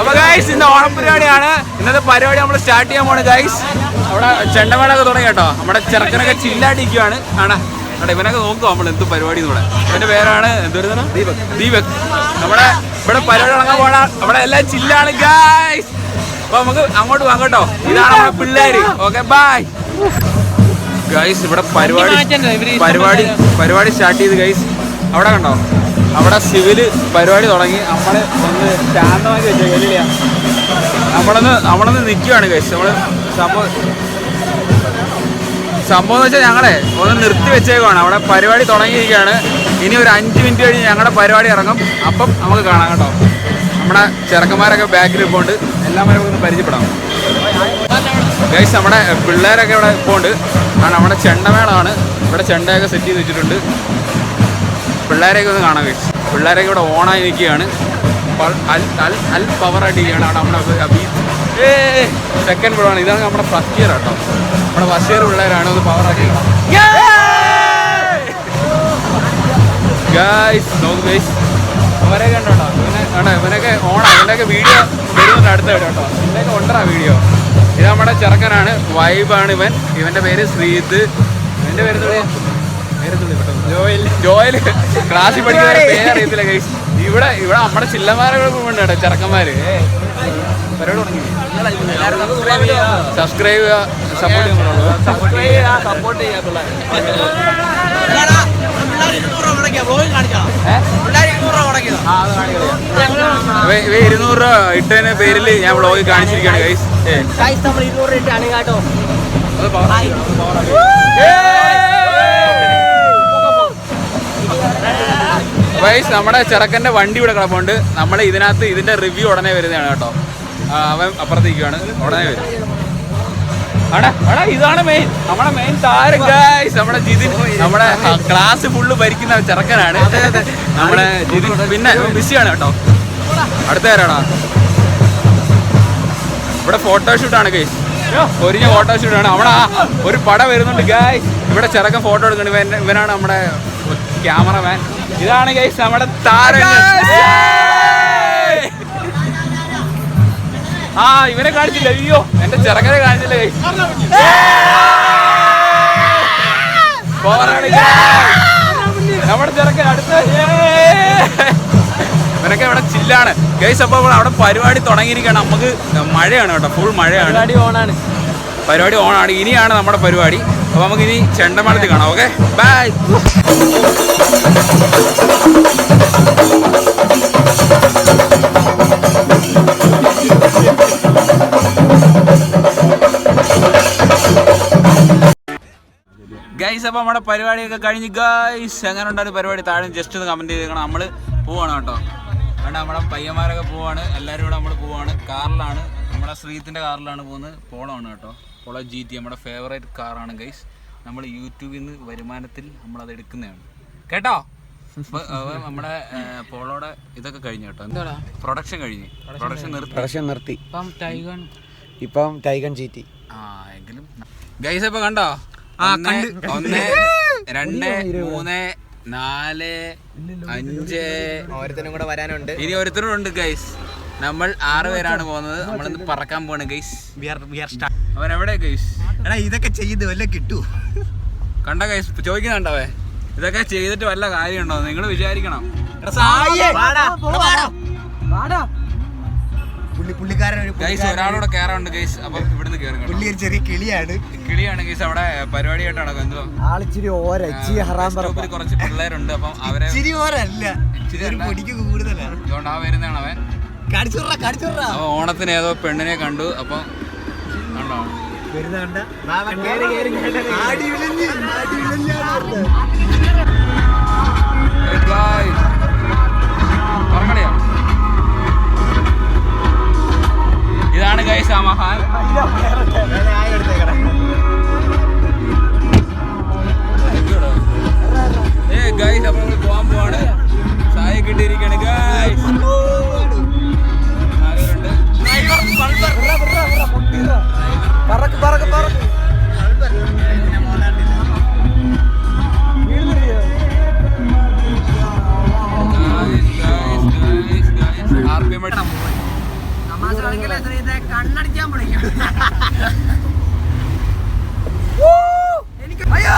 അപ്പൊ ഗൈസ് ഇന്ന് ഓണം പരിപാടിയാണ്. ഇന്നത്തെ പരിപാടി നമ്മൾ സ്റ്റാർട്ട് ചെയ്യാൻ പോണ് ഗൈസ് അവിടെ ചെണ്ടമേളൊക്കെ തുടങ്ങി കേട്ടോ. നമ്മുടെ ചെറുക്കനൊക്കെ ചില്ലാടിക്കുവാണ്. ആണാ? കേട്ടോ ഇവനൊക്കെ നോക്കുക നമ്മൾ എന്ത് പരിപാടി ഇവിടെ ഇവന്റെ പേരാണ് എന്തൊരു ദീപക്. ദീപക്. നമ്മുടെ ഇവിടെ പരിപാടി ഇറങ്ങാൻ പോണ അവിടെ എല്ലാം ചില്ലാണ് ഗൈസ് അപ്പൊ നമുക്ക് അങ്ങോട്ട് പോകാം കേട്ടോ. ഇതാണ് നമ്മുടെ പിള്ളേര്. ഓക്കെ ബൈ ഗൈസ് ഇവിടെ പരിപാടി പരിപാടി പരിപാടി സ്റ്റാർട്ട് ചെയ്ത് ഗൈസ് അവിടെ കണ്ടോ? അവിടെ സിവിൽ പരിപാടി തുടങ്ങി. നമ്മൾ ഒന്ന് ശാന്തമാക്കി വെച്ചേക്കില്ല നമ്മളൊന്ന് നമ്മളൊന്ന് നിൽക്കുകയാണ് കഴിച്ച് നമ്മൾ സംഭവം സംഭവം എന്ന് വെച്ചാൽ ഞങ്ങളെ ഒന്ന് നിർത്തി വെച്ചേക്കുവാണ്. അവിടെ പരിപാടി തുടങ്ങിയിരിക്കുകയാണ്. ഇനി ഒരു അഞ്ച് മിനിറ്റ് കഴിഞ്ഞ് ഞങ്ങളുടെ പരിപാടി ഇറങ്ങും. അപ്പം നമുക്ക് കാണാം കേട്ടോ. നമ്മുടെ ചെറുക്കന്മാരൊക്കെ ബാക്കിൽ ഇപ്പോൾ എല്ലാവരും ഒന്ന് പരിചയപ്പെടാം. ഗൈസ് നമ്മുടെ പിള്ളേരൊക്കെ ഇവിടെ ഇപ്പോൾ ആണ് നമ്മുടെ ചെണ്ടമേളമാണ് ഇവിടെ ചെണ്ടയൊക്കെ സെറ്റ് ചെയ്ത് വെച്ചിട്ടുണ്ട്. പിള്ളേരെയൊക്കെ ഒന്ന് കാണാൻ കഴിച്ചു പിള്ളേരൊക്കെ ഇവിടെ ഓണായി നിൽക്കുകയാണ്. അൽ പവർ ഇരിക്കുകയാണ് അവിടെ നമ്മുടെ അബീ- ഏ സെക്കൻഡ് പിള്ളാണ് ഇതാണ് നമ്മുടെ ഫസ്റ്റ് ഇയർ കേട്ടോ നമ്മുടെ ഫസ്റ്റ് ഇയർ പിള്ളേരാണ് ഒന്ന് പവറാക്കി ഗൈസ് നോക്ക് ഗൈസ് അവരൊക്കെ ഉണ്ട് കേട്ടോ ഇവനെ കണ്ടോ ഇവനൊക്കെ ഓണം ഇവനൊക്കെ വീഡിയോ വരുന്നുണ്ട് അടുത്ത വീഡിയോ കേട്ടോ. ഇവനൊക്കെ ഉണ്ടടാ വീഡിയോ ഇത് നമ്മുടെ ചെറുക്കനാണ്. വൈബാണ് ഇവൻ. ഇവന്റെ പേര് ശ്രീത്. ഇവന്റെ പേര് എന്തുവാ? ജോയൽ ക്ലാസ്സിൽ പഠിക്കുന്ന പേരറിയത്തില്ല ഗൈസ് ഇവിടെ ഇവിടെ നമ്മുടെ ചില്ലന്മാരൊക്കെ ഉണ്ട് കേട്ടോ ചെറുക്കന്മാര്. സബ്സ്ക്രൈബ് ചെയ്യുക സപ്പോർട്ട് സപ്പോർട്ട് ഇരുന്നൂറ് രൂപ ഇട്ടതിന് പേരിൽ ഞാൻ വ്ളോഗ് കാണിച്ചിരിക്കുകയാണ് ഗൈസ് ഗൈസ് നമ്മൾ ഇരുന്നൂറ് രൂപ അത് power ഗൈസ് നമ്മുടെ ചെറുക്കന്റെ വണ്ടി ഇവിടെ കിടപ്പുണ്ട്. നമ്മൾ ഇതിനകത്ത് ഇതിന്റെ റിവ്യൂ ഉടനെ വരുന്നതാണ് കേട്ടോ. അവൻ അപ്പുറത്തേക്കാണ്. ഉടനെ വരും. ആടാ ആടാ ഇതാണ് മെയിൻ നമ്മുടെ മെയിൻ താരം ഗൈസ് നമ്മുടെ ജിതിൻ. നമ്മുടെ ക്ലാസ് ഫുള്ള് ഭരിക്കുന്ന ചെറുക്കനാണ്. നമ്മുടെ ജിതിൻ. പിന്നെ ബിസിയാണ് കേട്ടോ. അടുത്ത ആരാടാ ഇവിടെ ഫോട്ടോഷൂട്ടാണ് ഗൈസ് ഒരിഞ്ഞ ഫോട്ടോഷൂട്ടാണ് അവിടെ ഒരു പടം വരുന്നുണ്ട് ഗായ് ഇവിടെ ചെറുക്കൻ ഫോട്ടോ എടുക്കുന്നുണ്ട്. ഇവനാണ് നമ്മുടെ ക്യാമറമാൻ ഇതാണ് ഗൈസ് നമ്മുടെ താരങ്ങൾ. ആ ഇവനെ കാണിച്ചില്ല. അയ്യോ എന്റെ ചെറുക്കനെ കാണിച്ചില്ല ഗൈസ്. നമ്മുടെ ചെറുക്കൻ അടുത്ത ഇവനൊക്കെ ഇവിടെ ചില്ലാണ് ഗൈസ് അപ്പോൾ അവിടെ പരിപാടി തുടങ്ങിയിരിക്കുകയാണ്. നമുക്ക് മഴയാണ് കേട്ടോ ഫുൾ മഴയാണ്. ഓണാണ്. പരിപാടി ഓണാണ്. ഇനിയാണ് നമ്മുടെ പരിപാടി. അപ്പോൾ നമുക്ക് ഇനി ചെണ്ടമേളത്തിൽ കാണാം ഓക്കെ? ബൈ ഗൈസ് അപ്പോൾ നമ്മുടെ പരിപാടിയൊക്കെ കഴിഞ്ഞ് ഗൈസ് എങ്ങനെ ഉണ്ടായിരുന്നു പരിപാടി? താഴെ ജസ്റ്റ് ഒന്ന് കമന്റ് ചെയ്തേക്കണം നമ്മൾ പോവാണ് കേട്ടോ. വേണ്ട നമ്മുടെ പയ്യന്മാരൊക്കെ പോവാണ്. എല്ലാവരും കൂടെ നമ്മൾ പോവാണ്. കാറിലാണ്. നമ്മുടെ ശ്രീത്തിന്റെ കാറിലാണ് പോകുന്നത്. പോളമാണ് കേട്ടോ. പോളോ ജി ടി നമ്മുടെ ഫേവറേറ്റ് കാറാണ് ഗൈസ് നമ്മൾ യൂട്യൂബിൽ നിന്ന് വരുമാനത്തിൽ നമ്മളത് എടുക്കുന്നതാണ്. കേട്ടോ? നമ്മുടെ പോളോടെ ഇതൊക്കെ കഴിഞ്ഞു കേട്ടോ. എന്താ? പ്രൊഡക്ഷൻ കഴിഞ്ഞു. പ്രൊഡക്ഷൻ നിർത്തി. പ്രൊഡക്ഷൻ നിർത്തി. ഇപ്പം ടൈഗൺ ഇപ്പം ടൈഗൺ ജി ടി ആ എങ്കിലും. ഗൈസ് ഇപ്പൊ കണ്ടോ? ആ കണ്ട്. ഒന്ന് രണ്ട് മൂന്ന് നാല് അഞ്ച്. ഓരോരുത്തരും കൂടെ വരാനുണ്ട്. ഇനി ഓരോരുത്തരും ഉണ്ട് ഗൈസ് നമ്മൾ ആറ് പേരാണ് പോകുന്നത്. നമ്മൾ ഇന്ന് പറക്കാൻ പോവാണ് ഗൈസ് അവൻ എവിടെ ഗൈസ് എടാ ഇതൊക്കെ ചെയ്ത് വല്ല കിട്ടൂ. കണ്ട ഗൈസ് ചോദിക്കുന്നുണ്ടാവേ ഇതൊക്കെ ചെയ്തിട്ട് വല്ല കാര്യമുണ്ടോ? നിങ്ങൾ വിചാരിക്കണം. പുള്ളി പുള്ളിക്കാരൻ ഒരു ഗൈസ് അപ്പൊ ഇവിടുന്ന് ഒരു ചെറിയ കിളിയാണ്. കിളിയാണ് ഗൈസ് അവിടെ പരിപാടി നടക്കും എന്തോ. ആളിച്ചിരി ഓര കുറച്ച് പിള്ളേരുണ്ട് അപ്പം അവരെ ഇച്ചിരി ഓരല്ല ഇച്ചിരി പൊടിക്ക് കൂടുതലാണ്. അതുകൊണ്ട് ആ വരുന്നതാണ് അവൻ. ഓണത്തിന് ഏതോ പെണ്ണിനെ കണ്ടു അപ്പൊ കണ്ടോ? വരുന്നുണ്ട് തമാശയാണെങ്കിൽ കണ്ണടിക്കാൻ പഠിക്കാം എനിക്ക് അയ്യോ!